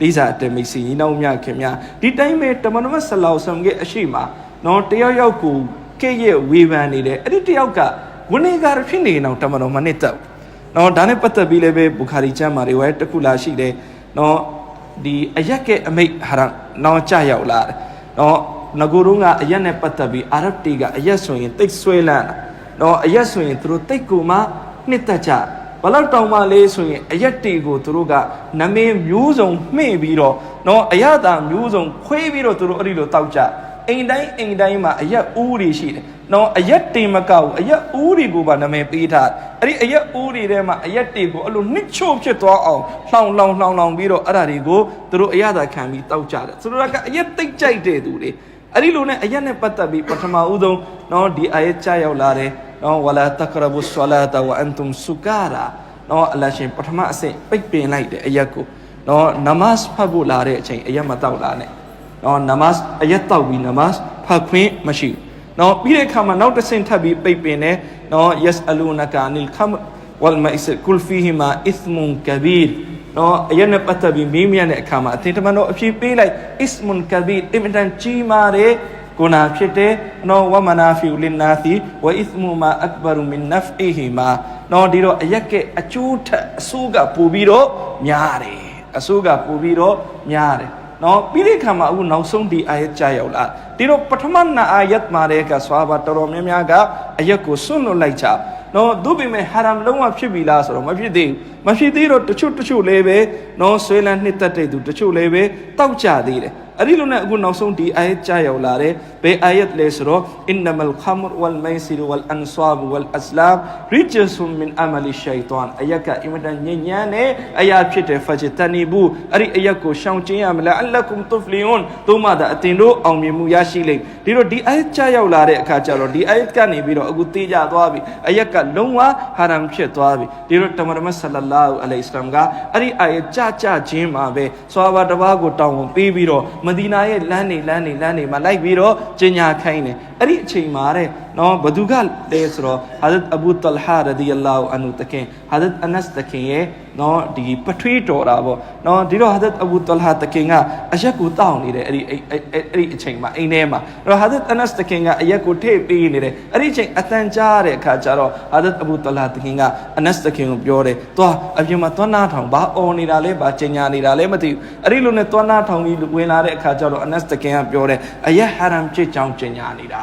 လေးစားအတမိတ်စီညီနောင်မြခင်များဒီတိုင်းပဲတမန်တော်ဆလောဆမ်ရဲ့အရှိမနော်တယောက်ယောက်ကိုကဲ့ရဲ့ဝေဖန်နေတယ်အဲ့ဒီတယောက်ကဝနေကာဖြစ်နေအောင်တမန်တော်မနစ်တော့နော်ဒါနဲ့ပတ်သက်ပြီးလည်းပဲဘူခါရီကျမ်းမာတွေဝဲတစ်ခုလာရှိတယ်နော်ဒီအရက်ကအမိတ်ဟာရနော်ကြရောက်လာတယ်နော်ငကိုတုံးကအရက်နဲ့ပတ်သက်ပြီးအာရဗ်တီကအရက်ဆိုရင်တိတ်ဆွဲလန်းတာနော်အရက်ဆိုရင်သူတို့တိတ်ကိုမှနှစ်သက်ကြ ဘလောက်တောင်မှလေးဆိုရင်အရက်တီကိုသူတို့ကနမင်းမျိုးစုံမှင့်ပြီးတော့နော်အရသာမျိုးစုံခွေးပြီးတော့သူတို့အဲ့ဒီလိုတောက်ကြအိမ်တိုင်းအိမ်တိုင်းမှာအရက်ဦးတွေရှိတယ်နော်အရက်တင်မကောက်ဘူးအရက်ဦးတွေကိုပါနာမည်ပေးထားတယ်အဲ့ဒီအရက်ဦးတွေထဲမှာအရက်တွေကိုအဲ့လိုနှစ်ချို့ဖြစ်သွားအောင်လှောင်လှောင်လှောင်လှောင်ပြီးတော့အဲ့ဒါတွေကိုသူတို့အရသာခံပြီးတောက်ကြတယ်ဆိုတော့ကအရက်တိတ်ကြိုက်တဲ့သူတွေအဲ့ဒီလိုနဲ့အရက်နဲ့ပတ်သက်ပြီးပထမဦးဆုံးနော်ဒီအာယတ်ကြားရောက်လာတယ် နော်ဝလာတကရဘူဆလာတာဝအန်တုမ်ဆူကာရာနော်အလရှင်ပထမအဆင့်ပိတ်ပင်လိုက်တယ်အရက်ကိုနော်နမတ်ဖတ်ဖို့လာတဲ့အချိန်အရက်မတောက်လာနဲ့နော်နမတ်အရက်တောက်ပြီးနမတ်ဖတ်ခွင့်မရှိဘူးနော်ပြီးတဲ့အခါမှာနောက်တစ်ဆင့်ထပ်ပြီးပိတ်ပင်တယ်နော် yes alunaka anil khamr wal maisir kul fihima ithmun kabir နော်အရက်နဲ့ပတ်သက်ပြီးမေးမြန်းတဲ့အခါမှာအသင်တမန်တော်အဖြေပေးလိုက် ismun kabir အင်မတန်ကြီးမားတဲ့ ဂုဏဖြစ်တယ်နော်ဝမနာဖီလင်နာသီဝအစ်မူမာအကဘရူမင်နဖ်အီဟီမာနော်ဒီတော့အရက်ကအကျိုးထက်အဆိုးကပိုပြီးတော့များတယ်အဆိုးကပိုပြီးတော့များတယ်နော်ပြီးတဲ့အခါမှာအခုနောက်ဆုံးဒီအာယတ်ကြားရောက်လာဒီတော့ပထမနာအာယတ်မှာတဲ့ကဆွာဘာတော်တော်များများကအယတ်ကိုစွန့်လွတ်လိုက်ချနော်သူပေမဲ့ဟာရမ်လုံးဝဖြစ်ပြီလားဆိုတော့မဖြစ်သေးဘူးမဖြစ်သေးတော့တချို့တချို့လည်းပဲနော်ဆွဲလန်းနှစ်သက်တဲ့သူတချို့လည်းပဲတောက်ကြသေးတယ် အဲ့ဒီလိုနဲ့အခုနောက်ဆုံးဒီအာယတ်ကြားရောက်လာတယ်ဘယ်အာယတ်လဲဆိုတော့အင်နမလ်ခမရ်ဝလ်မိုင်ဆီရ်ဝလ်အန်ဆာဘ်ဝလ်အစလမ်ရီဂျ်ဆွမ်မင်အမလီရှိုင်တန်အယတ်ကအင်မတန်ညဉ့်ညမ်းတဲ့အရာဖြစ်တယ်ဖဂျ်တနီဘူးအဲ့ဒီအယတ်ကိုရှောင်ကျဉ်ရမလားအလကုမ်တုဖလီယွန်သို့မှသာအတင်တို့အောင်မြင်မှုရရှိလိမ့်ဒီတော့ဒီအာယတ်ကြားရောက်လာတဲ့အခါကျတော့ဒီအာယတ်ကနေပြီးတော့အခုတေးကြသွားပြီအယတ်ကလုံးဝဟာရမ်ဖြစ်သွားပြီဒီတော့တမန်တော်ဆလလာဟူအလိုင်စလမ်ကအဲ့ဒီအာယတ်ကြကြချင်းမှာပဲဆွာဘာတစ်ပါးကိုတောင်းဝန်ပေးပြီးတော့မဒီနာရဲ့လမ်းနေလမ်းနေလမ်းနေမှာလိုက်ပြီးတော့ကျင်ညာခိုင်းတယ် အဲ့ဒီအချိန်မှာတဲ့နော်ဘသူကလဲဆိုတော့ဟာဇတ်အဘူတလဟာရဒီအလာဟူအန်ဟူတခင်ဟာဇတ်အနတ်တခင်ရဲ့နော်ဒီပထွေးတော်တာပေါ့နော်ဒီတော့ဟာဇတ်အဘူတလဟာတခင်ကအရက်ကိုတောင်းနေတယ်အဲ့ဒီအဲ့အဲ့အဲ့ဒီအချိန်မှာအိမ်ထဲမှာအဲ့တော့ဟာဇတ်အနတ်တခင်ကအရက်ကိုထည့်ပေးနေတယ်အဲ့ဒီအချိန်အတန်ကြားတဲ့အခါကျတော့ဟာဇတ်အဘူတလဟာတခင်ကအနတ်တခင်ကိုပြောတယ်သွားအပြင်မှာသွားနာထောင်ဘာအော်နေတာလဲဘာကျင်ညာနေတာလဲမသိဘူးအဲ့ဒီလိုနဲ့သွားနာထောင်ပြီးဝင်လာတဲ့အခါကျတော့အနတ်တခင်ကပြောတယ်အရက်ဟာရမ်ဖြစ်ကြောင်းကျင်ညာနေတာ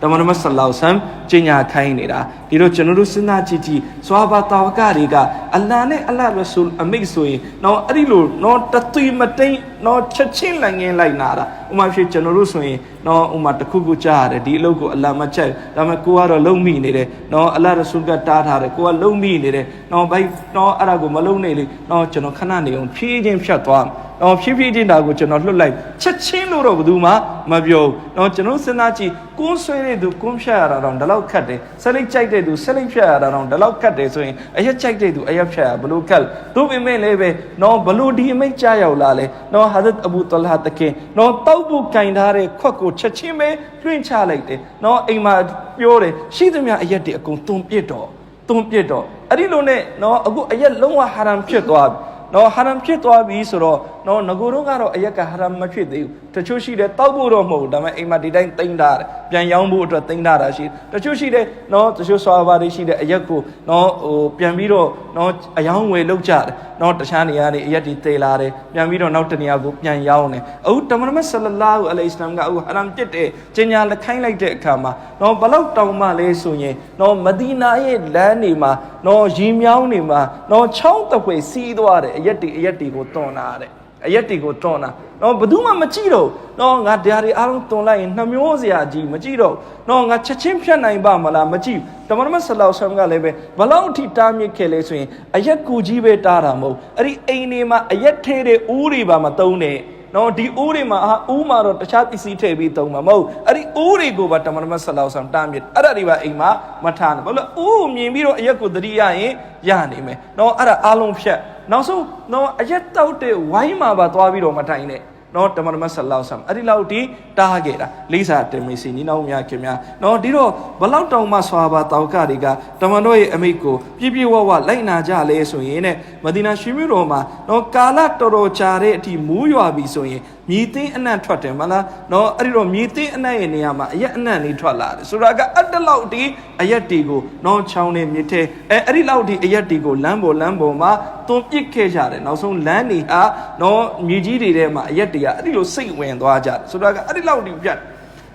တမန်တော်ဆလ္လာလဟ်ဆမ်ကျင်ညာခိုင်းနေတာဒီတော့ကျွန်တော်တို့စဉ်းစားကြည့်ကြည့်ဇွာဘာတာဝကတွေကအလ္လာဟ်နဲ့အလ္လာဟ်ရဆူလ်အမိတ်ဆိုရင်တော့အဲ့ဒီလိုတော့တသွေမတိန်တော့ချက်ချင်းလိုက်ငင်းလိုက်နာတာ ဥမာဖြစ်ကျွန်တော်တို့ဆိုရင်တော့ဥမာတစ်ခုခုကြားရတယ်ဒီအလုပ်ကိုအလ္လာဟ်မချက်ဒါပေမဲ့ကိုကတော့လုံမိနေတယ်တော့အလ္လာဟ်ရဆူလ်ကတားထားတယ်ကိုကလုံမိနေတယ်တော့ဘိုက်တော့အဲ့ဒါကိုမလုံနေလေတော့ကျွန်တော်ခဏနေအောင်ဖြည်းချင်းဖြတ်သွားတော့ဖြည်းဖြည်းချင်းတာကိုကျွန်တော်လွတ်လိုက်ချက်ချင်းလို့တော့ဘယ်သူမှမပြောဘူးတော့ကျွန်တော်စဉ်းစားကြည့်ကွန်းဆွဲတဲ့သူကွန်းဖြတ်ရတာတော့ဒီလောက်ခတ်တယ်ဆက်လိုက်ကြိုက်တဲ့သူဆက်လိုက်ဖြတ်ရတာတော့ဒီလောက်ခတ်တယ်ဆိုရင်အရက်ကြိုက်တဲ့သူအရက်ဖြတ်ရဘလို့ခတ်သူ့ပေမဲ့လည်းပဲတော့ဘလို့ဒီအမိတ်ကြားရောက်လာလဲတော့ဟာဇတ်အဘူတလဟာတခင်တော့တောက်ဖို့ကင်ထားတဲ့ခွက်ကိုချက်ချင်းပဲလွှင့်ချလိုက်တယ်တော့အိမ်မှာပြောတယ်ရှိသမျှအရက်တွေအကုန်သွန်ပစ်တော့သွန်ပစ်တော့အဲ့ဒီလိုနဲ့တော့အခုအရက်လုံးဝဟာရမ်ဖြစ်သွားပြီနော်ဟာရမ်ဖြစ်သွားပြီဆိုတော့ နော်ငကိုတော့ကတော့အရက်ကဟာရမ်မဖြစ်သေးဘူးတချို့ရှိတယ်တောက်ဖို့တော့မဟုတ်ဘူးဒါပေမဲ့အိမ်မှာဒီတိုင်းတိမ့်ထားတယ်ပြန်ရောင်းဖို့အတွက်တိမ့်ထားတာရှိတချို့ရှိတယ်နော်တချို့ဆွာဘာတွေရှိတယ်အရက်ကိုနော်ဟိုပြန်ပြီးတော့နော်အယောင်းဝယ်လောက်ကြတယ်နော်တခြားနေရာတွေအရက်တွေတေလာတယ်ပြန်ပြီးတော့နောက်တနေရာကိုပြန်ရောင်းတယ်အခုတမန်မဆလလာဟူအလိုင်စလမ်ကအခုဟာရမ်ဖြစ်တဲ့ကျင်ညာလက်ခိုင်းလိုက်တဲ့အခါမှာနော်ဘလောက်တောင်မှလဲဆိုရင်နော်မဒီနာရဲ့လမ်းတွေမှာနော်ရီမြောင်းတွေမှာနော်ချောင်းတပွေစီးသွားတယ်အရက်တွေအရက်တွေကိုတွန်းလာတဲ့ အရက်တွေကိုတွန်းတာတော့ဘယ်သူမှမကြည့်တော့တော့ငါတရားတွေအားလုံးတွန်းလိုက်ရင်နှမျိုးစရာကြီးမကြည့်တော့တော့ငါချက်ချင်းဖြတ်နိုင်ပါမလားမကြည့်တမန်မဆလောက်ဆမ်ကလည်းပဲဘလောက်အထိတားမြစ်ခဲ့လဲဆိုရင်အရက်ကူကြီးပဲတားတာမဟုတ်အဲ့ဒီအိမ်တွေမှာအရက်ထဲတဲ့ဦးတွေပါမသုံးနဲ့ နော်ဒီဦးတွေမှာအာဦးမှာတော့တခြားပစ္စည်းထည့်ပြီးသုံးမှာမဟုတ်အဲ့ဒီဦးတွေကိုပါတမန်မဆလောက်ဆမ်တားမြစ်အဲ့ဒါတွေပါအိမ်မှာမထားနဲ့ဘာလို့ဦးကိုမြင်ပြီးတော့အရက်ကိုသတိရရင်ရနိုင်မယ်နော်အဲ့ဒါအားလုံးဖြတ်နောက်ဆုံးတော့အရက်တောက်တဲ့ဝိုင်းမှာပါသွားပြီးတော့မထိုင်နဲ့ နော်တမန်တော်ဆလ္လာလဟ်အလိုင်းဝါဆလမ်အဲ့ဒီလောက်ဒီတားခဲ့တာလေးစားတင်မေစီညီနောင်များခင်များနော်ဒီတော့ဘလောက်တောင်မှဆွာဘာတောက်ကတွေကတမန်တော်ရဲ့အမိတ်ကိုပြည့်ပြည့်ဝဝလိုက်နာကြလဲဆိုရင်တဲ့မဒီနာရှိမြို့တော်မှာနော်ကာလတော်တော်ကြာတဲ့အထိမူးရွာပြီဆိုရင် မြည်သိန်းအနံ့ထွက်တယ်မလားနော်အဲ့ဒီတော့မြည်သိန်းအနံ့ရဲ့နေရာမှာအရက်အနံ့လေးထွက်လာတယ်ဆိုတာကအတလောက်ဒီအရက်တီကိုနော်ချောင်းနေမြစ်ထဲအဲအဲ့ဒီလောက်ဒီအရက်တီကိုလမ်းပေါ်လမ်းပေါ်မှာသွန်ပစ်ခဲ့ကြတယ်နောက်ဆုံးလမ်းနေဟာနော်မြေကြီးတွေထဲမှာအရက်တီကအဲ့ဒီလိုစိတ်ဝင်သွားကြတယ်ဆိုတာကအဲ့ဒီလောက်ဒီပြတ်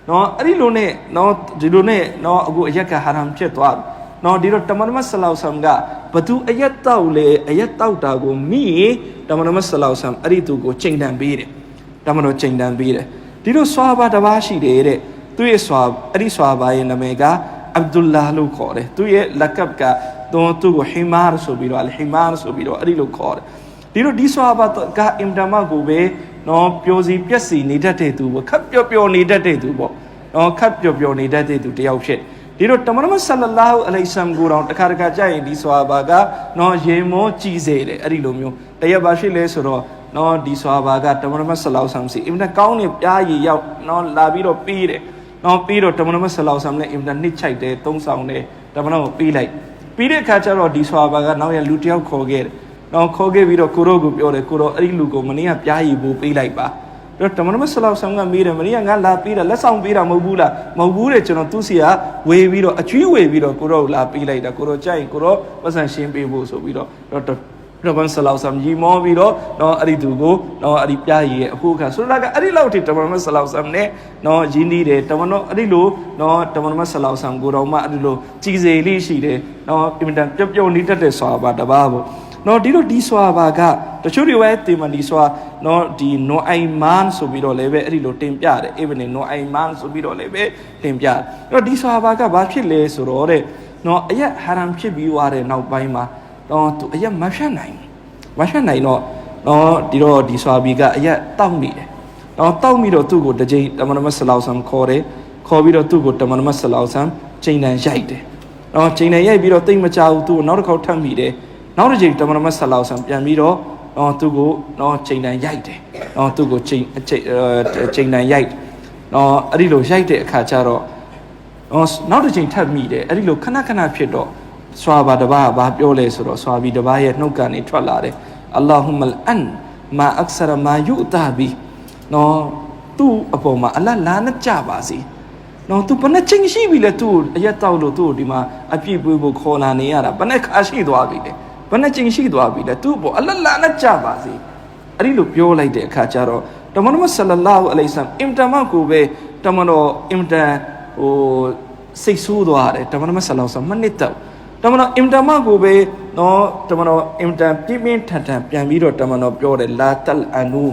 နော်အဲ့ဒီလိုနဲ့နော်ဒီလိုနဲ့နော်အခုအရက်ကဟာရမ်ဖြစ်သွားတယ်နော်ဒီတော့တမန်တော်ဆလောဆမ်ကဘသူအရက်တောက်လေအရက်တောက်တာကိုမိရင်တမန်တော်ဆလောဆမ်အဲ့ဒီသူကိုချိန်တန်ပေးတယ် တမန်တော်ချိန်တန်ပေးတယ်ဒီလိုဆွာဘာတစ်ပါးရှိတယ်တဲ့သူရဲ့ဆွာအဲ့ဒီဆွာဘာရဲ့နာမည်ကအဗ်ဒူလာလို့ခေါ်တယ်သူရဲ့လက်ကပ်ကသူသူ့ကိုဟီမာဆိုပြီးတော့အလ်ဟီမာဆိုပြီးတော့အဲ့ဒီလိုခေါ်တယ်ဒီလိုဒီဆွာဘာကအင်တမကိုပဲနော်ပျော်စီပြက်စီနေတတ်တဲ့သူပေါ့ခပ်ပျော်ပျော်နေတတ်တဲ့သူပေါ့နော်ခပ်ပျော်ပျော်နေတတ်တဲ့သူတယောက်ဖြစ်တယ်ဒီတော့တမန်တော်ဆလလာဟူအလိုင်ဆမ်ကိုတော့တခါတခါကြာရင်ဒီဆွာဘာကနော်ရေမောကြည်စေတယ်အဲ့ဒီလိုမျိုးတရက်ပါရှိလဲဆိုတော့ နော်ဒီဆွာဘာကတမန်တော်ဆလောက်ဆမ်စီအင်မတကောင်းနေပြားရည်ရောက်နော်လာပြီးတော့ပြီးတယ်နော်ပြီးတော့တမန်တော်ဆလောက်ဆမ်လည်းအင်မတနှစ်ချိုက်တယ်သုံးဆောင်တယ်တမန်တော်ကိုပြီးလိုက်ပြီးတဲ့အခါကျတော့ဒီဆွာဘာကနောက်ရလူတယောက်ခေါ်ခဲ့တယ်နော်ခေါ်ခဲ့ပြီးတော့ကိုရောကိုပြောတယ်ကိုရောအဲ့ဒီလူကိုမနေ့ကပြားရည်ဖို့ပေးလိုက်ပါတော့တမန်တော်ဆလောက်ဆမ်ကမေးတယ်မနေ့ကငါလာပြီးတာလက်ဆောင်ပေးတာမဟုတ်ဘူးလားမဟုတ်ဘူးတဲ့ကျွန်တော်သူ့စီကဝေပြီးတော့အကျွေးဝေပြီးတော့ကိုရောလာပေးလိုက်တာကိုရောကြိုက်ကိုရောပတ်စံရှင်းပေးဖို့ဆိုပြီးတော့ တော့ရဘန်ဆလောက်ဆမ်ရီမောပြီးတော့တော့အဲ့ဒီသူကိုတော့အဲ့ဒီပြားရည်ရဲ့အခုခါဆိုတော့ကအဲ့ဒီလောက်ထိတမန်မဆလောက်ဆမ်နဲ့တော့ရင်းနှီးတယ်တမန်တော့အဲ့ဒီလိုတော့တမန်မဆလောက်ဆမ်ကိုတော့မှအဲ့ဒီလိုကြည်စေလေးရှိတယ်တော့အင်မတန်ပျော့ပျော့နေတတ်တဲ့ဆွာပါတပါပေါ့နော်ဒီလိုဒီဆွာပါကတချို့တွေပဲတင်မဒီဆွာနော်ဒီနိုအိုင်မန်ဆိုပြီးတော့လည်းပဲအဲ့ဒီလိုတင်ပြတယ်အေဗနေနိုအိုင်မန်ဆိုပြီးတော့လည်းပဲတင်ပြတယ်အဲ့တော့ဒီဆွာပါကဘာဖြစ်လဲဆိုတော့တဲ့နော်အရက်ဟာရမ်ဖြစ်ပြီးွားတဲ့နောက်ပိုင်းမှာ တော့သူအရက်မဖြတ်နိုင်ဘူးမဖြတ်နိုင်တော့နော်ဒီတော့ဒီဆွာဘီကအရက်တောက်နေတယ်တော့တောက်ပြီးတော့သူ့ကိုတစ်ချိန်တမန်တော်မဆလောက်ဆမ်ခေါ်တယ်ခေါ်ပြီးတော့သူ့ကိုတမန်တော်မဆလောက်ဆမ်ချိန်တန်ရိုက်တယ်နော်ချိန်တန်ရိုက်ပြီးတော့တိတ်မကြဘူးသူ့ကိုနောက်တစ်ခေါက်ထပ်မိတယ်နောက်တစ်ချိန်တမန်တော်မဆလောက်ဆမ်ပြန်ပြီးတော့နော်သူ့ကိုနော်ချိန်တန်ရိုက်တယ်နော်သူ့ကိုချိန်ချိန်ချိန်တန်ရိုက်နော်အဲ့ဒီလိုရိုက်တဲ့အခါကျတော့နော်နောက်တစ်ချိန်ထပ်မိတယ်အဲ့ဒီလိုခဏခဏဖြစ်တော့ ဆွာဘာတဘာဘာပြောလဲဆိုတော့ဆွာဘီတဘာရဲ့နှုတ်ကနေထွက်လာတယ်အလ္လာဟူမလ်အန်မာအက္ဆရမာယူတာဘီနော်သူ့အပေါ်မှာအလတ်လာနဲ့ကြပါစေနော်သူဘယ်နဲ့ချင်းရှိပြီလဲသူ့အရက်တောက်လို့သူ့ဒီမှာအပြည့်ပွေးဖို့ခေါ်လာနေရတာဘယ်နဲ့ခါရှိသွားပြီလဲဘယ်နဲ့ချင်းရှိသွားပြီလဲသူ့အပေါ်အလတ်လာနဲ့ကြပါစေအဲ့ဒီလိုပြောလိုက်တဲ့အခါကျတော့တမန်တော်ဆလလာဟူအလိုင်ဆမ်အင်တမန်ကိုပဲတမန်တော်အင်တန်ဟိုစိတ်ဆိုးသွားတယ်တမန်တော်ဆလလာဆမ်မနစ်တော့ တမန်တော်အင်တမကိုပဲနော်တမန်တော်အင်တန်ပြင်းပြင်းထန်ထန်ပြန်ပြီးတော့တမန်တော်ပြောတယ်လာတလ်အနူ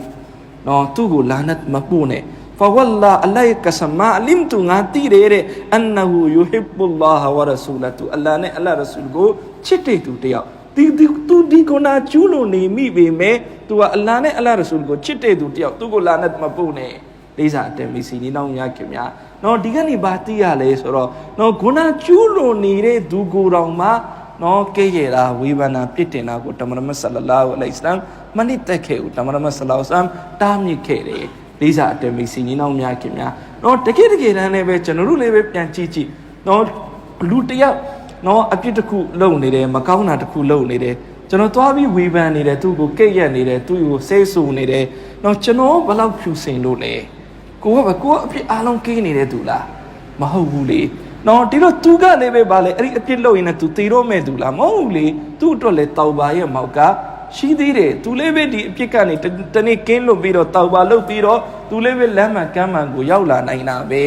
နော်သူ့ကိုလာနတ်မပို့နဲ့ဖဝလ္လာအလိုက်ကဆမာအလင်တူငါတိရဲတဲ့အန်နဟူယူဟစ်ဘူလာဟဝရဆူလတူအလ္လာနဲ့အလ္လာရဆူလကိုချစ်တဲ့သူတယောက်ဒီဒီသူဒီကောနာကျူးလို့နေမိပေမဲ့ तू ကအလ္လာနဲ့အလ္လာရဆူလကိုချစ်တဲ့သူတယောက်သူ့ကိုလာနတ်မပို့နဲ့ဒိစာအတမီစီနီနောင်ရခင်များ နော်ဒီကနေ့ဘာသိရလဲဆိုတော့နော်ဂုဏကျူးလို့နေတဲ့သူကိုယ်တော်မှာနော်ကဲရတာဝေဘာနာပြစ်တင်တာကိုတမန်တော်ဆလလာဟူအလိုင်စလမ်မနစ်တက်ခဲ့ဦးတမန်တော်ဆလောဆမ်တားမြစ်ခဲ့တယ်လေးစားအတယ်မီစီနေတော့များခင်များနော်တကယ်တကယ်တမ်းလည်းပဲကျွန်တော်တို့လည်းပဲပြန်ကြည့်ကြည့်နော်လူတယောက်နော်အပြစ်တစ်ခုလုပ်နေတယ်မကောင်းတာတစ်ခုလုပ်နေတယ်ကျွန်တော်သွားပြီးဝေဖန်နေတယ်သူ့ကိုကိတ်ရက်နေတယ်သူ့ကိုဆဲဆူနေတယ်နော်ကျွန်တော်ဘယ်လောက်ဖြူစင်လို့လဲ ကိုကပဲကိုကအပြစ်အားလုံးကိနေတယ်သူလားမဟုတ်ဘူးလေနော်ဒီတော့သူကလည်းပဲဗာလေအဲ့ဒီအပြစ်လုပ်ရင်လည်းသူတည်တော့မဲ့သူလားမဟုတ်ဘူးလေသူ့အတွက်လည်းတောက်ပါရဲ့မောက်ကရှိသေးတယ်သူလည်းပဲဒီအပြစ်ကနေတနေ့ကင်းလွတ်ပြီးတော့တောက်ပါလုပ်ပြီးတော့သူလည်းပဲလမ်းမှန်ကမ်းမှန်ကိုရောက်လာနိုင်တာပဲ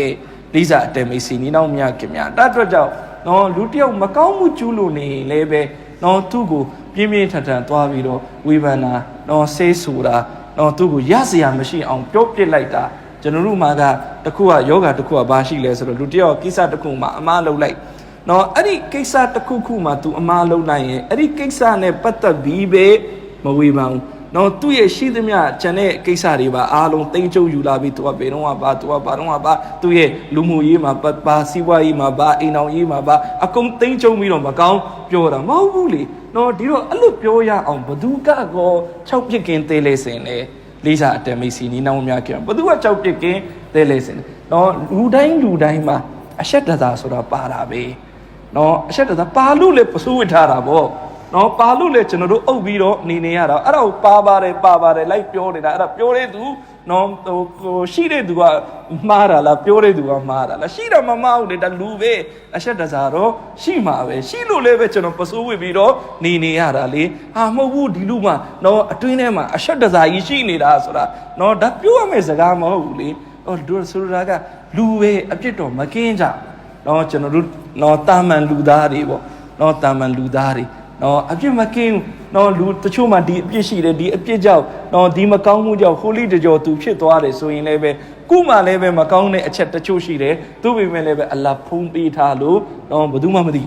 လိစာအတမေစီနီနောက်မြခင်များတတ်အတွက်ကြောင့်နော်လူတယောက်မကောင်းမှုကျူးလို့နေလည်းပဲနော်သူ့ကိုပြင်းပြင်းထန်ထန်သွားပြီးတော့ဝေဖန်တာနော်ဆေးဆူတာနော်သူ့ကိုရစရာမရှိအောင်ပြောပစ်လိုက်တာ ကျွန်တော်တို့မှာကတခုကယောဂတခုကဘာရှိလဲဆိုတော့လူတယောက်ကိစ္စတခုမှာအမားလုံးလိုက်နော်အဲ့ဒီကိစ္စတစ်ခုခုမှာ तू အမားလုံးလိုက်ရင်အဲ့ဒီကိစ္စနဲ့ပတ်သက်ပြီးပဲမဝေဖန်ဘူးနော်သူ့ရဲ့ရှိသမျှကျန်တဲ့ကိစ္စတွေပါအားလုံးတိမ့်ချုပ်ယူလာပြီး तू ကဘယ်တော့မှပါ तू ကဘာတော့မှပါသူ့ရဲ့လူမှုရေးမှာပါပါစီးပွားရေးမှာပါအိမ်အောင်ရေးမှာပါအကုန်တိမ့်ချုပ်ပြီးတော့မကောင်းပြောတာမဟုတ်ဘူးလေနော်ဒီတော့အဲ့လိုပြောရအောင်ဘသူကကော၆ပြစ်ကင်းသေးလေစင်လေ လေးစားအတမိတ်စီနီးနောင်များခင်ဘသူကကြောက်ပြစ်ကင်းတဲလဲစင်နော်လူတိုင်းလူတိုင်းမှာအဆက်တသားဆိုတာပါတာပဲနော်အဆက်တသားပါလို့လေပစိုးဝစ်ထားတာပေါ့ နော်ပါလို့လေကျွန်တော်တို့အုပ်ပြီးတော့နေနေရတာအဲ့ဒါကိုပါပါတယ်ပါပါတယ်လိုက်ပြောနေတာအဲ့ဒါပြောတဲ့သူနော်ဟိုဟိုရှိတဲ့သူကမှားတာလားပြောတဲ့သူကမှားတာလားရှိတော့မမှားဘူးလေဒါလူပဲအဆက်တစားတော့ရှိမှာပဲရှိလို့လည်းပဲကျွန်တော်ပစိုးဝစ်ပြီးတော့နေနေရတာလေဟာမဟုတ်ဘူးဒီလူမှနော်အတွင်းထဲမှာအဆက်တစားကြီးရှိနေတာဆိုတာနော်ဒါပြောရမယ့်စကားမဟုတ်ဘူးလေဟောဒုဆိုရကလူပဲအပြစ်တော့မကင်းကြနော်ကျွန်တော်တို့နော်တာမန်လူသားတွေပေါ့နော်တာမန်လူသားတွေ နော်အပြစ်မကင်းဘူးနော်လူတချို့မှဒီအပြစ်ရှိတယ်ဒီအပြစ်ကြောင့်နော်ဒီမကောင်းမှုကြောင့်ဟိုလိတကြောသူဖြစ်သွားတယ်ဆိုရင်လည်းပဲကုမှလည်းပဲမကောင်းတဲ့အချက်တချို့ရှိတယ်သူ့ပေမဲ့လည်းပဲအလ္လာဟ်ဖုံးပေးထားလို့နော်ဘယ်သူမှမသိ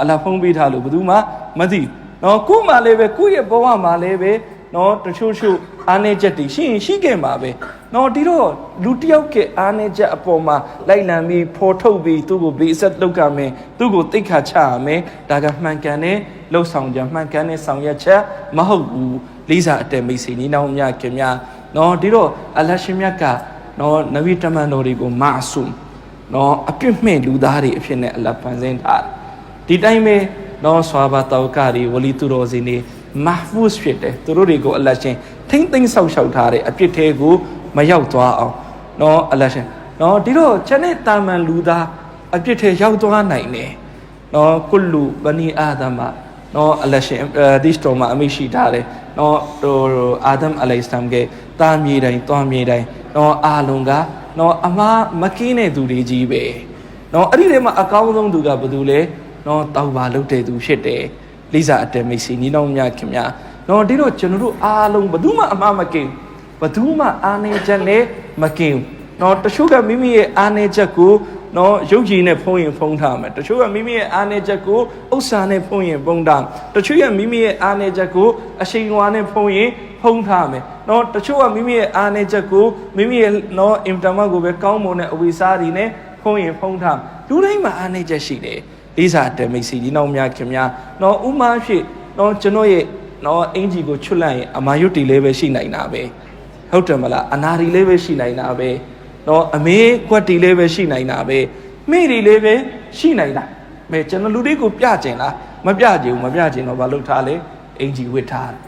အလ္လာဟ်ဖုံးပေးထားလို့ဘယ်သူမှမသိနော်ကုမှလည်းပဲကိုယ့်ရဲ့ဘဝမှာလည်းပဲနော်တချို့ချို့ အားနေချက်တွေရှိရင်ရှိခဲ့မှာပဲနော်ဒီတော့လူတစ်ယောက်ကအားနေချက်အပေါ်မှာလိုက်လံပြီးဖော်ထုတ်ပြီးသူ့ကိုဘေးဆက်လုပ်ကမယ်သူ့ကိုတိတ်ခါချရမယ်ဒါကမှန်ကန်တဲ့လှုပ်ဆောင်ချက်မှန်ကန်တဲ့ဆောင်ရွက်ချက်မဟုတ်ဘူးလေးစားအတဲမိတ်ဆွေညီနောင်များခင်များနော်ဒီတော့အလရှင်မြတ်ကနော်နဗီတမန်တော်တွေကိုမာဆုနော်အပြစ်မဲ့လူသားတွေအဖြစ်နဲ့အလဖန်ဆင်းထားတယ်ဒီတိုင်းပဲနော်ဆွာဘာတောကတွေဝလီသူတော်စင်တွေမာဖူးဖြစ်တယ်သူတို့တွေကိုအလရှင် ထိမ့်သိမ့်ဆောက်ရှောက်ထားတဲ့အပြစ်သေးကိုမရောက်သွားအောင်နော်အလရှင်နော်ဒီတော့ချက်နဲ့တာမန်လူသားအပြစ်သေးရောက်သွားနိုင်တယ်နော်ကုလူဘနီအာဒမနော်အလရှင်ဒီစတော်မှာအမိရှိထားတယ်နော်ဟိုအာဒမ်အလိုင်စလမ်ကတာမြေတိုင်းတွားမြေတိုင်းနော်အာလုံကနော်အမားမကင်းတဲ့သူတွေကြီးပဲနော်အဲ့ဒီထဲမှာအကောင်းဆုံးသူကဘယ်သူလဲနော်တောက်ပါလုပ်တဲ့သူဖြစ်တယ်လိစာအတဲမိတ်စီညီနောင်များခင်များ နော်ဒီတော့ကျွန်တော်တို့အားလုံးဘယ်သူမှအမှားမကင်းဘယ်သူမှအားနေချက်နဲ့မကင်းနော်တချို့ကမိမိရဲ့အားနေချက်ကိုနော်ရုပ်ကြည်နဲ့ဖုံးရင်ဖုံးထားမယ်တချို့ကမိမိရဲ့အားနေချက်ကိုဥစ္စာနဲ့ဖုံးရင်ဖုံးထားတချို့ကမိမိရဲ့အားနေချက်ကိုအရှိန်အဝါနဲ့ဖုံးရင်ဖုံးထားမယ်နော်တချို့ကမိမိရဲ့အားနေချက်ကိုမိမိရဲ့နော်အင်တာမတ်ကိုပဲကောင်းမွန်တဲ့အဝိစားတွေနဲ့ဖုံးရင်ဖုံးထားလူတိုင်းမှာအားနေချက်ရှိတယ်လေးစားတမိတ်စီဒီနောက်များခင်များနော်ဥမာဖြစ်နော်ကျွန်တော်ရဲ့ နော်အင်ဂျီကိုချွတ်လိုက်ရင်အမာယွတ်တီလေးပဲရှိနိုင်တာပဲဟုတ်တယ်မလားအနာရီလေးပဲရှိနိုင်တာပဲနော်အမေကွက်တီလေးပဲရှိနိုင်တာပဲမိတီလေးပဲရှိနိုင်တာမဲကျွန်တော်လူတွေကိုပြကျင်လားမပြကျင်ဘူးမပြကျင်တော့ဘာလုပ်ထားလဲအင်ဂျီဝစ်ထားတယ်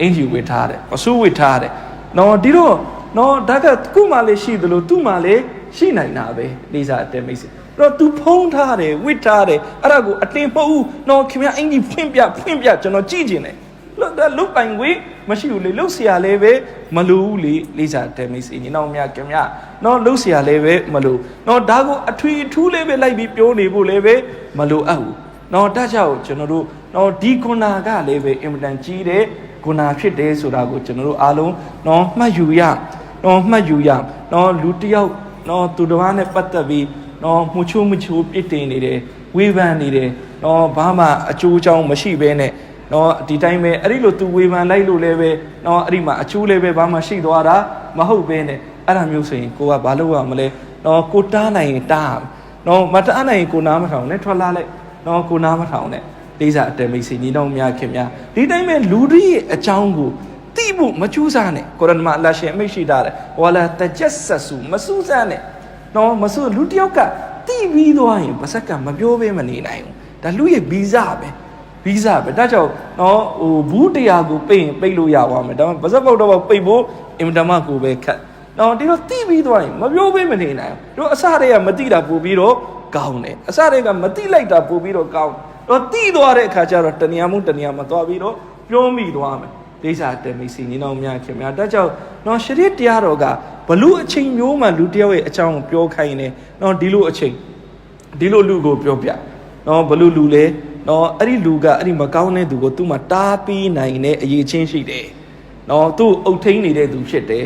အင်ဂျီဝစ်ထားတယ်ပစိုးဝစ်ထားတယ်နော်ဒီတော့နော်ဒါကခုမှလေးရှိသလိုသူ့မှလေးရှိနိုင်တာပဲလေးစားအတဲမိတ်ဆွေတော့ तू ဖုံးထားတယ်ဝစ်ထားတယ်အဲ့ဒါကိုအတင်မဟုတ်ဘူးနော်ခင်ဗျအင်ကြီးဖွင့်ပြဖွင့်ပြကျွန်တော်ကြည့်ကျင်တယ် လို့ဒါလုတ်ပိုင်ခွေမရှိဘူးလေလုတ်เสียလည်းပဲမလိုဘူးလေလေးစားတဲမိတ်ဆွေညီနောင်မြခင်ဗျနော်လုတ်เสียလည်းပဲမလိုနော်ဒါကိုအထွေအထူးလေးပဲလိုက်ပြီးပြောနေဖို့လည်းပဲမလိုအပ်ဘူးနော်တခြားကိုကျွန်တော်တို့နော်ဒီကွန်နာကလည်းပဲအင်မတန်ကြီးတဲ့ကွန်နာဖြစ်တယ်ဆိုတာကိုကျွန်တော်တို့အားလုံးနော်မှတ်ယူရနော်မှတ်ယူရနော်လူတစ်ယောက်နော်သူတစ်ပါးနဲ့ပတ်သက်ပြီးနော်မှုချိုးမှုချိုးပြစ်တင်နေတယ်ဝေဖန်နေတယ်နော်ဘာမှအကျိုးအကြောင်းမရှိဘဲနဲ့ နော်ဒီတိုင်းပဲအဲ့ဒီလိုသူဝေဖန်လိုက်လို့လည်းပဲနော်အဲ့ဒီမှာအကျိုးလည်းပဲဘာမှရှိသွားတာမဟုတ်ဘဲနဲ့အဲ့ဒါမျိုးဆိုရင်ကိုကဘာလုပ်ရမလဲနော်ကိုတားနိုင်ရင်တားနော်မတားနိုင်ရင်ကိုနားမထောင်နဲ့ထွက်လာလိုက်နော်ကိုနားမထောင်နဲ့လေးစားအတမိတ်စီညီတော်များခင်များဒီတိုင်းပဲလူတွေရဲ့အကြောင်းကိုသိဖို့မကြိုးစားနဲ့ကုရ်အာန်မှာအလ္လာဟ်ရှင်အမိတ်ရှိတာတယ်ဝါလာတဂျက်ဆဆူမစူးစမ်းနဲ့နော်မစူးလူတစ်ယောက်ကသိပြီးသွားရင်ပါစက်ကမပြောဘဲမနေနိုင်ဘူးဒါလူရဲ့ဗီဇပဲ ဗီဇပဲဒါကြောင့်နော်ဟိုဘူးတရားကိုပိတ်ရင်ပိတ်လို့ရပါမယ်ဒါပေမဲ့ပါစက်ပေါက်တော့ပိတ်ဖို့အင်မတန်မှကိုပဲခက်နော်ဒီတော့သိပြီးသွားရင်မပြောဘဲမနေနိုင်ဘူးတို့အစတည်းကမသိတာပို့ပြီးတော့ကောင်းတယ်အစတည်းကမသိလိုက်တာပို့ပြီးတော့ကောင်းတော့သိသွားတဲ့အခါကျတော့တဏှာမှုတဏှာမှာသွားပြီးတော့ပြောမိသွားမယ်ဒိစာတမိစီညီနောင်များခင်များဒါကြောင့်နော်ရှရစ်တရားတော်ကဘလူအချိန်မျိုးမှလူတယောက်ရဲ့အကြောင်းကိုပြောခိုင်းနေနော်ဒီလိုအချိန်ဒီလိုလူကိုပြောပြနော်ဘလူလူလဲ နော်အဲ့ဒီလူကအဲ့ဒီမကောင်းတဲ့သူကိုသူ့မှာတားပြီးနိုင်တဲ့အရေးချင်းရှိတယ်နော်သူ့အုပ်ထိန်နေတဲ့သူဖြစ်တယ်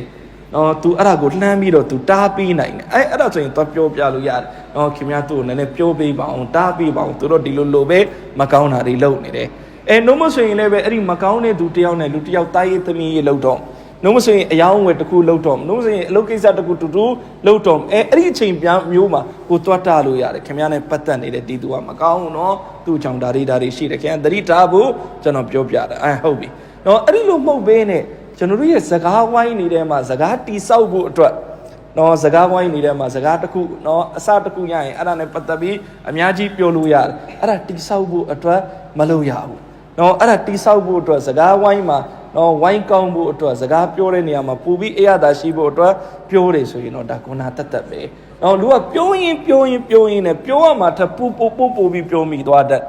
နော် तू အဲ့ဒါကိုလှမ်းပြီးတော့ तू တားပြီးနိုင်တယ်အဲ့အဲ့ဒါဆိုရင်တော့ပြောပြလို့ရတယ်နော်ခင်ဗျားသူ့ကိုနည်းနည်းပြောပေးပါအောင်တားပေးပါအောင်သူတို့ဒီလိုလိုပဲမကောင်းတာတွေလုပ်နေတယ်အဲနှုံးမဆိုရင်လည်းပဲအဲ့ဒီမကောင်းတဲ့သူတယောက်နဲ့လူတယောက်တားရေးသမီးရေးလုပ်တော့ နှုံးမဆိုရင်အယောင်းဝယ်တစ်ခုလုပ်တော့နှုံးမဆိုရင်အလုပ်ကိစ္စတစ်ခုတူတူလုပ်တော့အဲအဲ့ဒီအချိန်ပြန်မျိုးမှာကိုတွတ်တာလို့ရတယ်ခင်ဗျားနဲ့ပတ်သက်နေတဲ့ဒီသူကမကောင်းဘူးနော်သူ့ကြောင့်ဒါတွေဒါတွေရှိတယ်ခင်ဗျာသတိထားဖို့ကျွန်တော်ပြောပြတာအဲဟုတ်ပြီနော်အဲ့ဒီလိုမှုတ်ပေးနဲ့ကျွန်တော်တို့ရဲ့စကားဝိုင်းနေတဲ့မှာစကားတီဆောက်ဖို့အတွက်နော်စကားဝိုင်းနေတဲ့မှာစကားတစ်ခုနော်အစတစ်ခုရရင်အဲ့ဒါနဲ့ပတ်သက်ပြီးအများကြီးပြောလို့ရတယ်အဲ့ဒါတီဆောက်ဖို့အတွက်မလုပ်ရဘူးနော်အဲ့ဒါတီဆောက်ဖို့အတွက်စကားဝိုင်းမှာ နော်ဝိုင်းကောင်းဖို့အတွက်စကားပြောတဲ့နေရာမှာပူပြီးအရသာရှိဖို့အတွက်ပြောတယ်ဆိုရင်တော့ဒါကုဏတတ်တတ်ပဲနော်လူကပြောရင်ပြောရင်ပြောရင်နဲ့ပြောရမှာထပ်ပူပူပူပူပြီးပြောမိသွားတတ်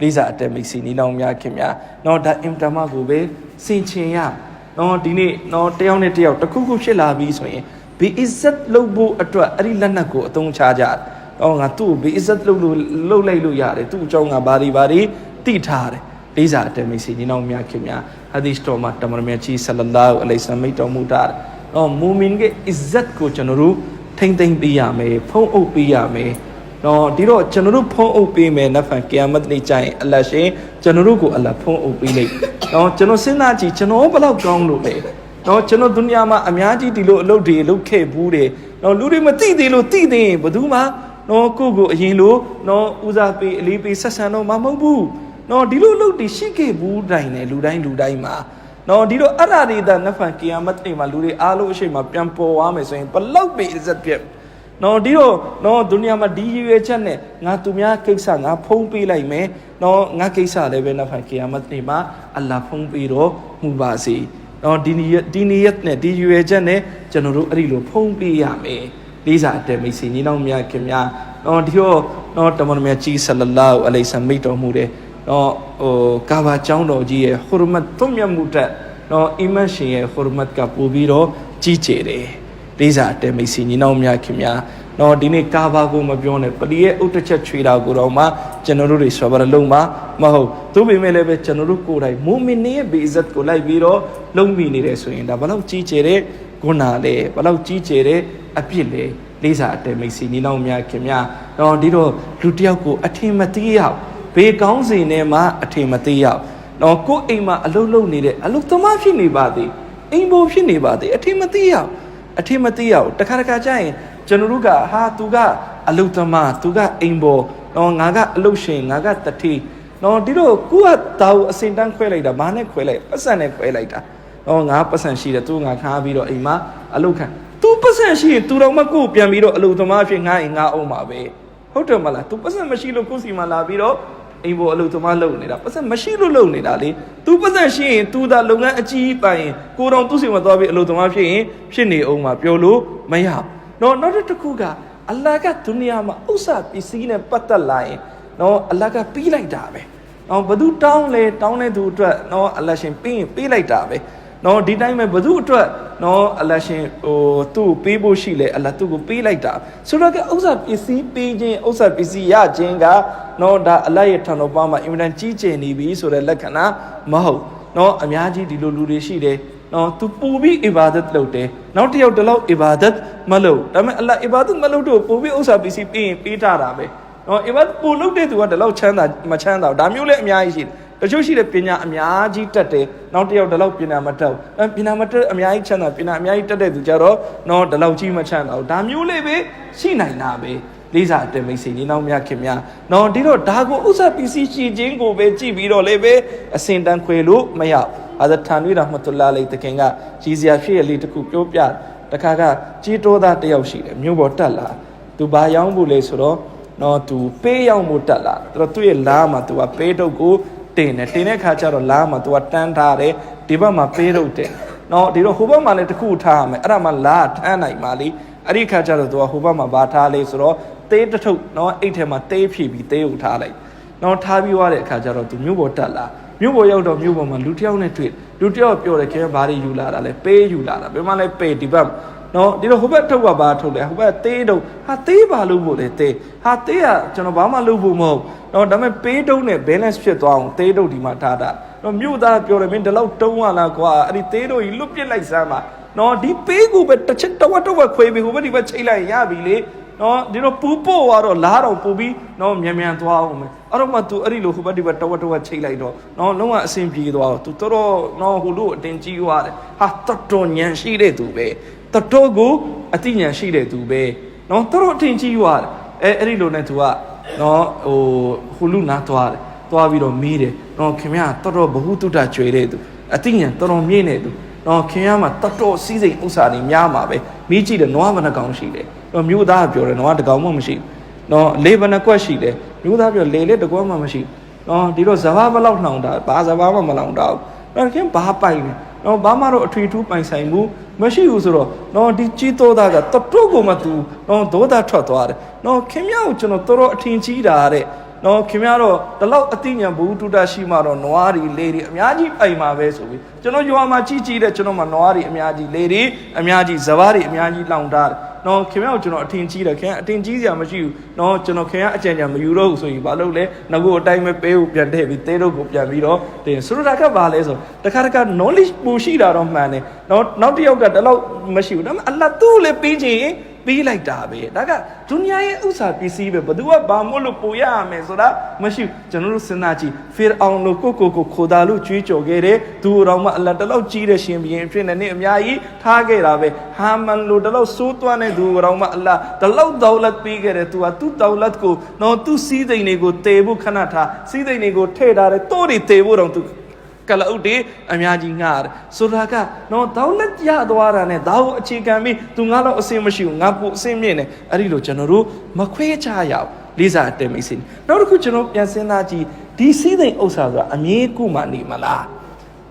လေးစားအတက်မိတ်စီနီနောင်များခင်များနော်ဒါအင်တာမကိုပဲစင်ချင်ရနော်ဒီနေ့နော်တယောက်နဲ့တယောက်တစ်ခုခုဖြစ်လာပြီဆိုရင်ဘီအစ်ဇတ်လုပ်ဖို့အတွက်အဲ့ဒီလက်နက်ကိုအသုံးချကြတယ်။အော်ငါသူ့ကိုဘီအစ်ဇတ်လုပ်လို့လုပ်လိုက်လို့ရတယ်သူ့အကြောင်းငါဘာဒီဘာဒီတိထားတယ်။ လေးစားအတက်မိတ်စီနီနောင်များခင်များဟာဒီစ်တော်မှာတမန်တော်မြတ်ကြီးဆလလာဟူအလိုင်ဆလမ်မိတ်တော်မူတာ။နော်မူမင်ရဲ့အစ်ဇတ်ကိုကျွန်တော်တို့ထိမ့်သိမ့်ပေးရမယ်ဖုံးအုပ်ပေးရမယ်။နော်ဒီတော့ကျွန်တော်တို့ဖုံးအုပ်ပေးမယ်နတ်ဖန်ကီယာမတ်နေ့ကျရင်အလတ်ရှင်ကျွန်တော်တို့ကိုအလတ်ဖုံးအုပ်ပေးလိုက်။နော်ကျွန်တော်စဉ်းစားကြည့်ကျွန်တော်ဘယ်လောက်ကောင်းလို့လဲ။နော်ကျွန်တော်ဒုနီယာမှာအများကြီးဒီလိုအလုပ်တွေလုပ်ခဲ့ဘူးတယ်။နော်လူတွေမသိသေးလို့သိသေးရင်ဘယ်သူမှနော်ကိုယ့်ကိုအရင်လိုနော်ဦးစားပေးအလေးပေးဆက်ဆံတော့မမဟုတ်ဘူး။ နော်ဒီလိုလုပ်တည်ရှိခဲ့ဘူးတိုင်းနဲ့လူတိုင်းလူတိုင်းမှာနော်ဒီလိုအရာတွေဒါနဖန်ကီယာမတ်နေ့မှာလူတွေအားလုံးအရှိန်မှာပြန်ပေါ်သွားမယ်ဆိုရင်ဘလောက်ပဲအစ်ဇတ်ပြတ်နော်ဒီတော့နော်ဒုနီယာမှာဒီရွေချက်နဲ့ငါသူများကိစ္စငါဖုံးပေးလိုက်မယ်နော်ငါကိစ္စလည်းပဲနဖန်ကီယာမတ်နေ့မှာအလ္လာဟ်ဖုံးပေးတော့မှုပါစေနော်ဒီနီဒီနီယတ်နဲ့ဒီရွေချက်နဲ့ကျွန်တော်တို့အဲ့ဒီလိုဖုံးပေးရမယ်လေးစားအတက်မိတ်ဆွေညီနောင်များခင်များနော်ဒီတော့နော်တမန်တော်မြတ်ကြီးဆလလာဟူအလိုင်ဆမ်မိတ်တော်မူတယ် နော်ဟိုကာဘာကျောင်းတော်ကြီးရဲ့ဟူရမတ်သွမြတ်မှုတက်နော်အီမန်ရှင်ရဲ့ဟူရမတ်ကပို့ပြီးတော့ကြီးကျယ်တယ်လေးစားအတက်မိတ်ဆွေညီနောင်များခင်များနော်ဒီနေ့ကာဘာကိုမပြောနဲ့ပလီရဲ့ဥတ္တချက်ချွေတာကိုတော့မှကျွန်တော်တို့တွေဆွာဘရလုံးမှာမဟုတ်သူပေမဲ့လည်းပဲကျွန်တော်တို့ကိုယ်တိုင်မူမင်နေရဲ့ဘေဇတ်ကိုလိုက်ပြီးတော့လုံးမိနေတယ်ဆိုရင်ဒါဘလောက်ကြီးကျယ်တဲ့ဂုဏလေဘလောက်ကြီးကျယ်တဲ့အပြစ်လေလေးစားအတက်မိတ်ဆွေညီနောင်များခင်များနော်ဒီတော့လူတစ်ယောက်ကိုအထင်မသေးရောက် ဘေးကောင်းစီနဲ့မှအထင်မသေးရောက်နော်ကိုယ်အိမ်မှာအလုပ်လုပ်နေတဲ့အလုပ်သမားဖြစ်နေပါသေးအိမ်ပေါ်ဖြစ်နေပါသေးအထင်မသေးရောက်အထင်မသေးရောက်တခါတခါကျရင်ကျွန်တော်တို့ကဟာသူကအလုသမားသူကအိမ်ပေါ်နော်ငါကအလုရှင်ငါကတတိနော်ဒီတော့ကိုကဒါကိုအစင်တန်းခွဲလိုက်တာဘာနဲ့ခွဲလိုက်ပတ်စံနဲ့ခွဲလိုက်တာနော်ငါပတ်စံရှိတယ်သူငါခါပြီးတော့အိမ်မှာအလုခံသူပတ်စံရှိရင်သူတော်မကိုပြန်ပြီးတော့အလုသမားဖြစ်ငါအိမ်ငါအောင်ပါပဲဟုတ်တယ်မလားသူပတ်စံမရှိလို့ကိုစီမှာလာပြီးတော့ အိမ်ပေါ်အလုသမားလုပ်နေတာပတ်စံမရှိလို့လုပ်နေတာလေသူပတ်စံရှိရင်သူဒါလုပ်ငန်းအကြီးပိုင်ကိုတော်သူစီမှာသွားပြီးအလုသမားဖြစ်ရင်ဖြစ်နေအောင်မှာပြောလို့မရဘူးနော်နောက်တစ်ခုကအလ္လာဟ်ကဒုနီယာမှာဥစ္စာပစ္စည်းနဲ့ပတ်သက်လာရင်နော်အလ္လာဟ်ကပြီးလိုက်တာပဲနော်ဘသူတောင်းလဲတောင်းတဲ့သူအတွက်နော်အလ္လာဟ်ရှင်ပြီးရင်ပြီးလိုက်တာပဲ နော်ဒီတိုင်းပဲဘသူအတွက်နော်အလ္လာဟ်ရှင်ဟိုသူ့ကိုပေးဖို့ရှိလဲအလ္လာဟ်သူ့ကိုပေးလိုက်တာဆိုတော့ကဥစ္စာပစ္စည်းပေးခြင်းဥစ္စာပစ္စည်းရခြင်းကနော်ဒါအလ္လာဟ်ရဲ့ထံတော်ပါမှာအင်မတန်ကြီးကျယ်နေပြီဆိုတဲ့လက္ခဏာမဟုတ်နော်အများကြီးဒီလိုလူတွေရှိတယ်နော် तू ပူပြီးအီဘာဒတ်လုပ်တယ်နောက်တစ်ယောက်တစ်လောက်အီဘာဒတ်မလုပ်ဒါပေမဲ့အလ္လာဟ်အီဘာဒတ်မလုပ်တော့ပူပြီးဥစ္စာပစ္စည်းပေးရင်ပေးထားတာပဲနော်အီဘာဒတ်ပူလုပ်တဲ့သူကတစ်လောက်ချမ်းသာမချမ်းသာဒါမျိုးလည်းအများကြီးရှိတယ် တချို့ရှိတဲ့ပညာအများကြီးတက်တယ်နောက်တစ်ယောက်တစ်လောက်ပညာမတက်ဘူးပညာမတက်အများကြီးချမ်းသာပညာအများကြီးတက်တဲ့သူကြတော့နော်တစ်လောက်ကြီးမချမ်းသာဘူးဒါမျိုးလေးပဲရှိနိုင်တာပဲလေးစားတဲ့မိတ်ဆွေညီနောင်များခင်များနော်ဒီတော့ဒါကိုဥစ္စာပစ္စည်းရှိခြင်းကိုပဲကြည့်ပြီးတော့လည်းပဲအစင်တန်ခွေလို့မရအာဇတ်ထန်ဝီရဟမတုလာလိတခင်ကကြီးစရာဖြစ်ရလေးတစ်ခုပြောပြတခါကကြီးတိုးသားတယောက်ရှိတယ်မြို့ပေါ်တက်လာသူဘာရောင်းဖို့လဲဆိုတော့နော်သူပေးရောင်းဖို့တက်လာသူသူ့ရဲ့လားမှာသူကပေးတုပ်ကို တင်တယ်တင်တဲ့ခါကျတော့လားမှာသူကတန်းထားတယ်ဒီဘက်မှာပေးတုပ်တယ်နော်ဒီတော့ဟိုဘက်မှာလည်းတစ်ခုထားရမယ်အဲ့ဒါမှလားထမ်းနိုင်ပါလိအဲ့ဒီခါကျတော့သူကဟိုဘက်မှာဘာထားလဲဆိုတော့သေးတထုပ်နော်အိတ်ထဲမှာသေးဖြည့်ပြီးသေးကိုထားလိုက်နော်ထားပြီးသွားတဲ့အခါကျတော့သူမြို့ပေါ်တက်လာမြို့ပေါ်ရောက်တော့မြို့ပေါ်မှာလူတစ်ယောက်နဲ့တွေ့လူတစ်ယောက်ပြောတယ်ခင်ဗျဘာတွေယူလာတာလဲပေးယူလာတာဘယ်မှလဲပေးဒီဘက် နော်ဒီတော့ဟိုဘက်ထုတ်ကဘာထုတ်လဲဟိုဘက်သေးတုံဟာသေးပါလို့ပို့တယ်သေးဟာသေးကကျွန်တော်ဘာမှလုပ်ဖို့မဟုတ်နော်ဒါပေမဲ့ပေးတုံးနဲ့ balance ဖြစ်သွားအောင်သေးတုံဒီမှာထားတာနော်မြို့သားပြောတယ်မင်းဒီလောက်တုံးရလားကွာအဲ့ဒီသေးတုံကြီးလွတ်ပစ်လိုက်စမ်းပါနော်ဒီပေးကိုပဲတစ်ချက်တဝက်တဝက်ခွေးပြီးဟိုဘက်ဒီဘက်ချိတ်လိုက်ရပြီလေနော်ဒီတော့ပူပို့သွားတော့လားတော့ပူပြီးနော်မြန်မြန်သွားအောင်မယ်အဲ့တော့မှ तू အဲ့ဒီလိုဟိုဘက်ဒီဘက်တဝက်တဝက်ချိတ်လိုက်တော့နော်လုံးဝအဆင်ပြေသွားတော့ तू တော်တော်နော်ဟိုလိုအတင်ကြီးသွားတယ်ဟာတော်တော်ညံရှိတဲ့သူပဲ တော်တော်ကိုအတိညံရှိတဲ့သူပဲနော်တော်တော်အတင်ကြီးသွားတယ်အဲအဲ့ဒီလိုနဲ့ तू ကနော်ဟိုဟိုလူနာသွားတယ်သွားပြီးတော့မေးတယ်နော်ခင်ဗျာတော်တော်ဘ ഹു တုတ္တကျွေတဲ့သူအတိညံတော်တော်မြင့်နေသူနော်ခင်ရမှာတတ်တော်စီးစိမ်ဥစ္စာတွေများမှာပဲမိကြည့်တယ်နွားဘဏကောင်ရှိတယ်နော်မြို့သားကပြောတယ်နွားတကောင်မှမရှိဘူးနော်လေဘဏကွက်ရှိတယ်မြို့သားပြောလေလေတကွက်မှမရှိဘူးနော်ဒီတော့ဇဘာဘလောက်နှောင်တာဘာဇဘာမှမလောင်တာဘူး နော်ခင်ဘာပိုင်လဲနော်ဘာမှတော့အထွေထူးပိုင်ဆိုင်မှုမရှိဘူးဆိုတော့နော်ဒီကြီးတော်သားကတတ်တော်ကိုမှသူနော်ဒေါသထွက်သွားတယ်နော်ခင်ဗျားကိုကျွန်တော်တော်တော်အထင်ကြီးတာတဲ့ နော်ခင်ဗျားတော့ဒီလောက်အသိဉာဏ်ဘုဟုတုတရှိမှတော့နွားတွေလေတွေအများကြီးပိုင်မှာပဲဆိုပြီးကျွန်တော်ရွာမှာကြီးကြီးတဲ့ကျွန်တော်မှာနွားတွေအများကြီးလေတွေအများကြီးဇဘာတွေအများကြီးလောင်ထားတယ်နော်ခင်ဗျားကိုကျွန်တော်အထင်ကြီးတယ်ခင်ဗျာအထင်ကြီးစရာမရှိဘူးနော်ကျွန်တော်ခင်ဗျာအကြံဉာဏ်မယူတော့ဘူးဆိုရင်ဘာလုပ်လဲငါကိုအတိုင်းပဲပေးဖို့ပြန်ထည့်ပြီးတဲတော့ကိုပြန်ပြီးတော့တင်ဆိုတော့ဒါကဘာလဲဆိုတခါတခါ knowledge ပူရှိတာတော့မှန်တယ်နော်နောက်တစ်ယောက်ကဒီလောက်မရှိဘူးဒါပေမဲ့အလ္လာဟ်သူ့လည်းပြီးချင် ပြီးလိုက်တာပဲဒါကဒုနီယာရဲ့ဥစ္စာပစ္စည်းပဲဘသူကဘာမို့လို့ပို့ရရမယ်ဆိုတာမရှိဘူးကျွန်တော်တို့စဉ်းစားကြည့်ဖီရအောင်လို့ကိုကိုကိုခိုဒါလို့ကြွေးကြော်ခဲ့တယ်သူတော်မှအလ္လာဟ်တလောက်ကြီးတဲ့ရှင်ဘုရင်ဖြစ်နေနေအများကြီးထားခဲ့တာပဲဟာမန်လို့တလောက်စိုးသွမ်းတဲ့သူတော်မှအလ္လာဟ်တလောက်ဒေါလတ်ပေးခဲ့တယ်သူကသူ့ဒေါလတ်ကိုနော်သူ့စီးသိမ့်တွေကိုတည်ဖို့ခဏထားစီးသိမ့်တွေကိုထည့်ထားတယ်တိုးတွေတည်ဖို့တော့သူ ကလအုပ်တွေအများကြီးငှားတယ်ဆိုတာကနော်ဒေါလက်ရသွားတာနဲ့ဒါကိုအခြေခံပြီးသူငါတော့အစင်မရှိဘူးငါပို့အစင်မြင့်တယ်အဲ့ဒီလိုကျွန်တော်တို့မခွဲခြားရအောင်လေးစားတယ်မိတ်ဆွေနောက်တစ်ခုကျွန်တော်ပြန်စဉ်းစားကြည့်ဒီစည်းသိမ်ဥစ္စာဆိုတာအမြဲကုမှနေမလား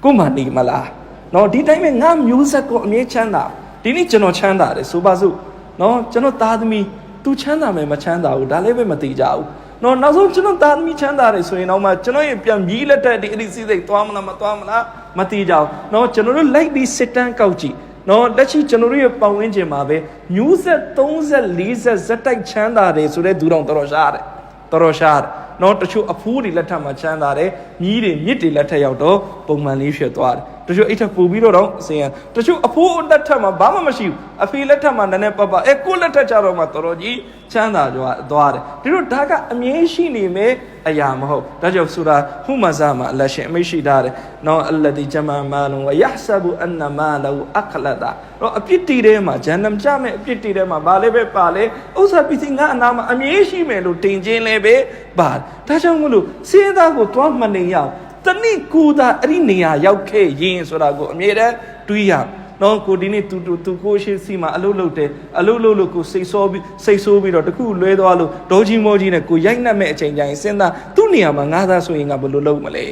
ကုမှနေမလားနော်ဒီတိုင်းပဲငါမျိုးဆက်ကိုအမြဲချမ်းသာဒီနေ့ကျွန်တော်ချမ်းသာတယ်ဆိုပါစို့နော်ကျွန်တော်သားသမီးသူချမ်းသာမယ်မချမ်းသာဘူးဒါလည်းပဲမသိကြဘူး နော်နောက်ဆုံးကျွန်တော်သားသမီးချမ်းသာတယ်ဆိုရင်တော့မှကျွန်တော်ရဲ့ပြန်မြည်လက်တဲ့ဒီအဒီစီစိတ်သွားမလားမသွားမလားမသိကြဘူးနော်ကျွန်တော်တို့လိုက်ပြီးစစ်တမ်းကောက်ကြည့်နော်လက်ရှိကျွန်တော်တို့ရဲ့ပတ်ဝန်းကျင်မှာပဲမျိုးဆက်30 40ဇက်တိုက်ချမ်းသာတယ်ဆိုတဲ့သူတော်တော်ရှားတယ်တော်ရှားတယ်နော်တချို့အဖိုးတွေလက်ထက်မှာချမ်းသာတယ်မြီးတွေမြစ်တွေလက်ထက်ရောက်တော့ပုံမှန်လေးဖြစ်သွားတယ်တ ချို့အိတ်ထက်ပို့ပြီးတော့တော့အစင်ရတချို့အဖိုးလက်ထက်မှာဘာမှမရှိဘူးအဖေလက်ထက်မှာနည်းနည်းပပအဲကိုလက်ထက်ကြတော့မှတော်တော်ကြီးချမ်းသာကြွားသွားတယ်ဒီလိုဒါကအမြဲရှိနေမယ်အရာမဟုတ်ဒါကြောင့်ဆိုရာဟူမဇာမှာအလရှင်အမိရှိထားတယ်နော်အလဒီဂျမာမာလုံဝယဟ်ဆဘူအန်နမာလူအခလတာတော့အပြစ်တီထဲမှာဂျန်နမ်ကြမဲ့အပြစ်တီထဲမှာဘာလဲပဲပါလဲဥစ္စာပစ္စည်းငါအနာမှာအမြဲရှိမယ်လို့တင်ခြင်းလဲပဲပါဒါကြောင့်မလို့စဉ်းစားကိုတွားမနေရအောင် တနည်းကိုသာအဲ့ဒီနေရာရောက်ခဲ့ရင်ဆိုတာကိုအမြဲတမ်းတွေးရနော်ကိုဒီနေ့သူသူသူကိုရှိစီမှာအလုတ်လုတ်တယ်အလုတ်လုတ်လို့ကိုစိတ်ဆိုးပြီးစိတ်ဆိုးပြီးတော့တခုလွဲသွားလို့ဒေါကြီးမောကြီးနဲ့ကိုရိုက်နှက်မဲ့အချိန်ကျရင်စဉ်းစားသူ့နေရာမှာငါသားဆိုရင်ငါဘယ်လိုလုပ်မလဲ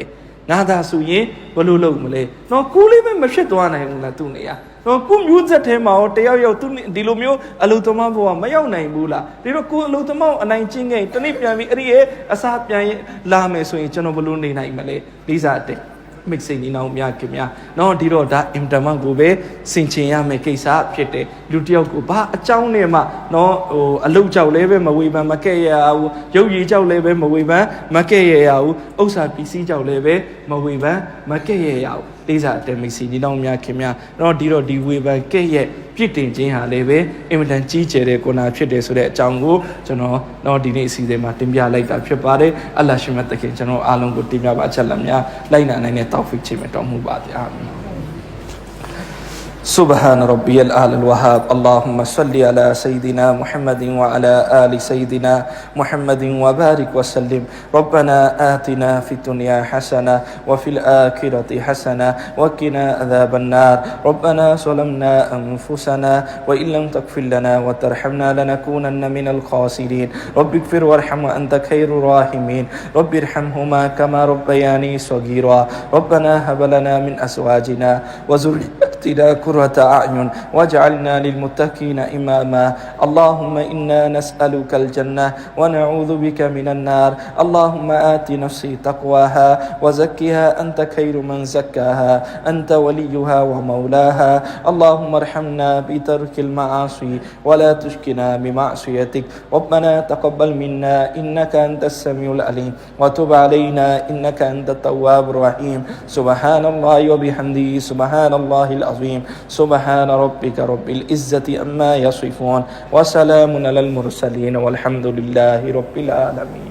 ငါသားဆိုရင်ဘယ်လိုလုပ်မလဲနော်ကိုလေးပဲမဖြစ်သွားနိုင်ဘူးလားသူ့နေရာတော့ကိုမျိုးဆက်ထဲမှာရောတယောက်ယောက်သူဒီလိုမျိုးအလုသမားဘဝမရောက်နိုင်ဘူးလားဒီတော့ကိုအလုသမားကိုအနိုင်ကျင့်ခဲ့တနေ့ပြန်ပြီးအဲ့ဒီရဲ့အစားပြန်လာမယ်ဆိုရင်ကျွန်တော်ဘယ်လိုနေနိုင်မလဲလေးစားတဲ့ မိတ်ဆွေညီနောင်များခင်များနော်ဒီတော့ဒါအင်တမန်ကိုပဲစင်ချင်ရမယ်ကိစ္စဖြစ်တယ်လူတယောက်ကိုဘာအကြောင်းနဲ့မှနော်ဟိုအလုကြောက်လဲပဲမဝေဖန်မကဲ့ရဘူးရုပ်ရည်ကြောက်လဲပဲမဝေဖန်မကဲ့ရရဘူးဥစ္စာပစ္စည်းကြောက်လဲပဲမဝေဖန်မကဲ့ရရဘူး လေးစားတယ်မိတ်ဆွေညီနောင်များခင်များနော်ဒီတော့ဒီဝေဖန်ကဲ့ရဲ့ပြစ်တင်ခြင်းဟာလည်းပဲအင်မတန်ကြီးကျယ်တဲ့ကိုနာဖြစ်တယ်ဆိုတဲ့အကြောင်းကိုကျွန်တော်တော့ဒီနေ့အစီအစဉ်မှာတင်ပြလိုက်တာဖြစ်ပါတယ်အလ္လာရှိမတ်တခင်ကျွန်တော်အားလုံးကိုတင်ပြပါအချက်လက်များလိုက်နာနိုင်တဲ့တောက်ဖစ်ခြင်းနဲ့တောင်းမှုပါဗျာအာမင် سبحان ربي الأعلى الوهاب. اللهم صل على سيدنا محمد وعلى آل سيدنا محمد وبارك وسلم. ربنا آتنا في الدنيا حسنة وفي الآخرة حسنة وقنا عذاب النار. ربنا ظلمنا أنفسنا وإن لم تغفر لنا وترحمنا لنكونن من الخاسرين. رب اغفر وارحم وأنت خير الراحمين. رب ارحمهما كما ربياني صغيرا. ربنا هب لنا من أزواجنا وذريتنا قرة أعين واجعلنا للمتقين إماما. اللهم إنا نسألك الجنة ونعوذ بك من النار. اللهم آت نفسي تقواها وزكها أنت خير من زكاها. أنت وليها ومولاها. اللهم ارحمنا بترك المعاصي ولا تشكنا بمعصيتك. ربنا تقبل منا إنك أنت السميع العليم. وتب علينا إنك أنت التواب الرحيم. سبحان الله وبحمده. سبحان الله العظيم. سبحان ربك رب العزة أما يصفون وسلام على المرسلين والحمد لله رب العالمين.